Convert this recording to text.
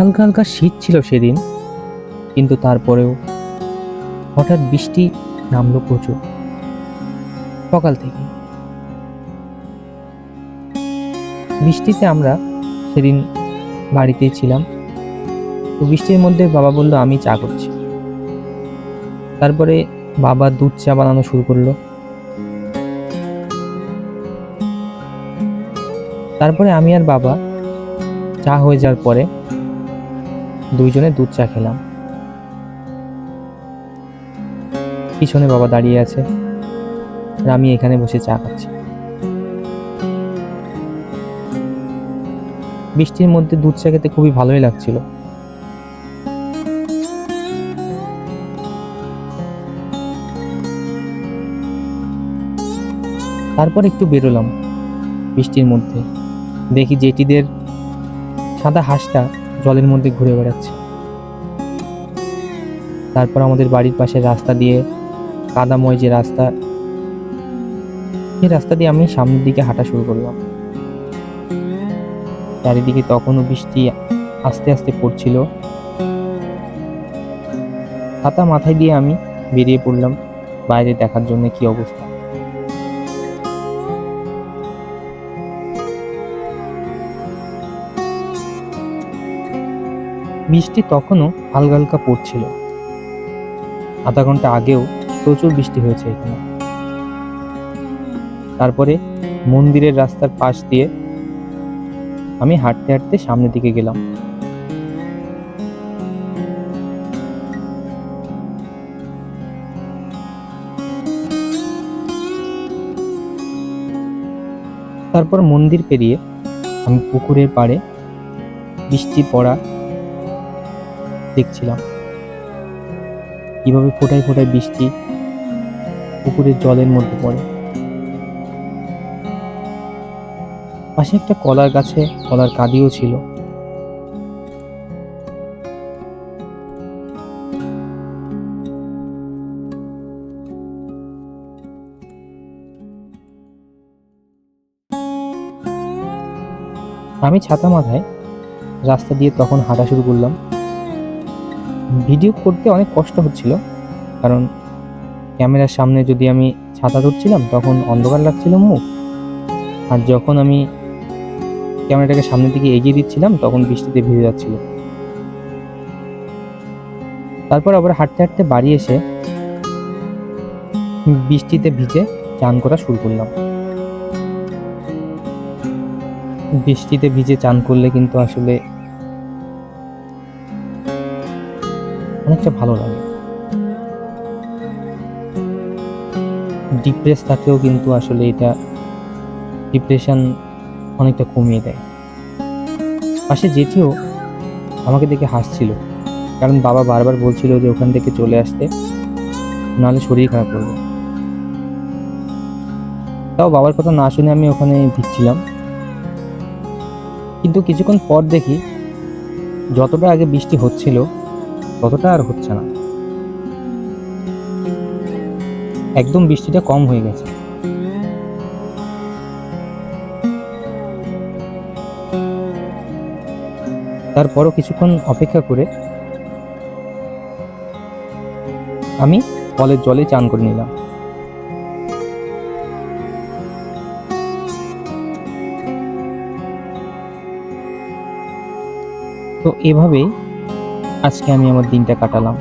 হালকা হালকা শীত ছিল সেদিন, কিন্তু তারপরেও হঠাৎ বৃষ্টি নামলো প্রচুর। সকাল থেকে। বৃষ্টিতে আমরা সেদিন বাড়িতেই ছিলাম। তো বৃষ্টির মধ্যে বাবা বলল, আমি চা করছি। তারপরে বাবা দুধ চা বানানো শুরু করল। তারপরে আমি আর বাবা চা হয়ে যাওয়ার পরে দুইজনে দুধ চা খেলাম। পিছনে বাবা দাঁড়িয়ে আছে। আর আমি এখানে বসে চা খাচ্ছি। বৃষ্টির মধ্যে দুধ চা খেতে খুবই ভালোই লাগছিল। তারপর একটু বেরোলাম বৃষ্টির মধ্যে। দেখি জেটিদের সাদা হাঁসটা জলের মধ্যে ঘুরে বেড়াচ্ছে। তারপর আমাদের বাড়ির পাশে রাস্তা দিয়ে কাদাময় যে রাস্তা সেই রাস্তা দিয়ে আমি সামনের দিকে হাঁটা শুরু করলাম। চারিদিকে তখনও বৃষ্টি আস্তে আস্তে পড়ছিল। ছাতা মাথায় দিয়ে আমি বেরিয়ে পড়লাম বাইরে দেখার জন্য কি অবস্থা। বৃষ্টি তখনও হালকা হালকা পড়ছিল। আধা ঘণ্টা আগেও প্রচুর বৃষ্টি হয়েছে এখানে। তারপরে মন্দিরের রাস্তার পাশ দিয়ে আমি হাঁটতে হাঁটতে সামনের দিকে গেলাম। তারপর মন্দির পেরিয়ে আমি পুকুরের পাড়ে বৃষ্টি পড়া দেখছিলাম। কীভাবে ফোটায় ফোটায় বৃষ্টি পুকুরের জলের মধ্যে পড়ে। পাশে একটা কলার গাছে কলার কাঁদিও ছিল। আমি ছাতা মাথায় রাস্তা দিয়ে তখন হাঁটা শুরু করলাম। ভিডিও করতে অনেক কষ্ট হচ্ছিল। কারণ ক্যামেরার সামনে যদি আমি ছাতা ধরছিলাম তখন অন্ধকার লাগছিল মুখ। আর যখন আমি ক্যামেরাটাকে সামনের দিকে এগিয়ে দিচ্ছিলাম, তখন বৃষ্টিতে ভিজে যাচ্ছিল। তারপর আবার হাঁটতে হাঁটতে বাড়ি এসে বৃষ্টিতে ভিজে চান করা শুরু করলাম। বৃষ্টিতে ভিজে চান করলে কিন্তু আসলে অনেকটা ভালো লাগে। ডিপ্রেস থাকলেও কিন্তু আসলে এটা ডিপ্রেশন অনেকটা কমিয়ে দেয়। পাশে জেঠিও আমাকে দেখে হাসছিল, কারণ বাবা বারবার বলছিল যে ওখান থেকে চলে আসতে, নাহলে শরীর খারাপ করবে। তাও বাবার কথা না শুনে আমি ওখানে ভিজছিলাম। কিন্তু কিছুক্ষণ পর দেখি, যতটা আগে বৃষ্টি হচ্ছিল ততটা আর হচ্ছে না। একদম বৃষ্টিটা কম হয়ে গেছে। তারপরও কিছুক্ষণ অপেক্ষা করে আমি কলের জলে চান করে নিলাম। তো এভাবেই আজকে আমি আমার দিনটা কাটালাম।